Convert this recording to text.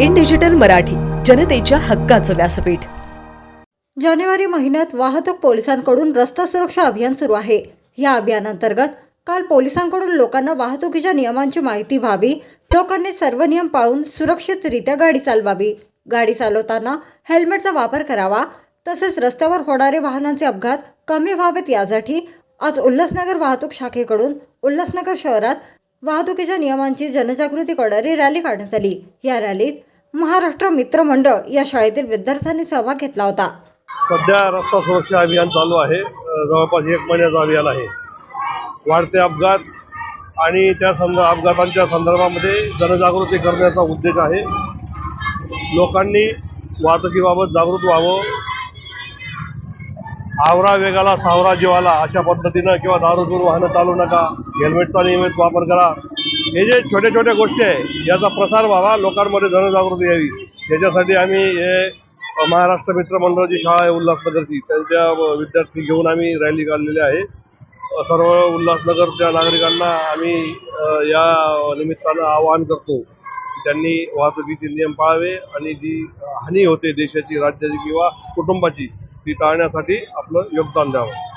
In digital Marathi जनतेच्या हक्काचं व्यासपीठ. जानेवारी महिन्यात वाहतूक पोलिसांकडून रस्ता सुरक्षा अभियान सुरू आहे. या अभियानांतर्गत काल पोलिसांकडून लोकांना वाहतुकीच्या नियमांची माहिती व्हावी लोकांनी सर्व नियम पाळून सुरक्षितरित्या गाडी चालवावी. गाडी चालवताना हेल्मेटचा वापर करावा तसेच रस्त्यावर होणारे वाहनांचे अपघात कमी व्हावेत यासाठी आज उल्हासनगर वाहतूक शाखेकडून उल्हासनगर शहरात वाहतुकीच्या नियमांची जनजागृती करणारी रॅली काढण्यात आली. या रॅलीत महाराष्ट्र मित्र मंडळ या शाळेतील विद्यार्थ्यांनी सहभाग घेतला होता. सध्या रस्ता सुरक्षा अभियान चालू आहे. जवळपास एक महिन्याचं अभियान आहे. वाढते अपघात आणि त्या संद अपघातांच्या संदर्भामध्ये जनजागृती करण्याचा उद्देश आहे. लोकांनी वाहतुकीबाबत जागृत व्हावं. आवरा वेगाला सावरा जीवाला अशा पद्धतीनं किंवा दारू दूर वाहनं चालू नका. हेल्मेटचा नियमित वापर करा. हे जे छोट्या छोट्या गोष्टी आहे याचा प्रसार व्हावा लोकांमध्ये जनजागृती यावी. याच्यासाठी आम्ही हे महाराष्ट्र मित्र मंडळाची शाळा आहे उल्हासनगरची त्यांच्या विद्यार्थी घेऊन आम्ही रॅली काढलेली आहे. सर्व उल्हासनगरच्या नागरिकांना आम्ही या निमित्तानं आवाहन करतो त्यांनी वाहतुकीचे नियम पाळावे आणि जी हानी होते देशाची राज्याची किंवा कुटुंबाची ती टाळण्यासाठी आपलं योगदान द्यावं.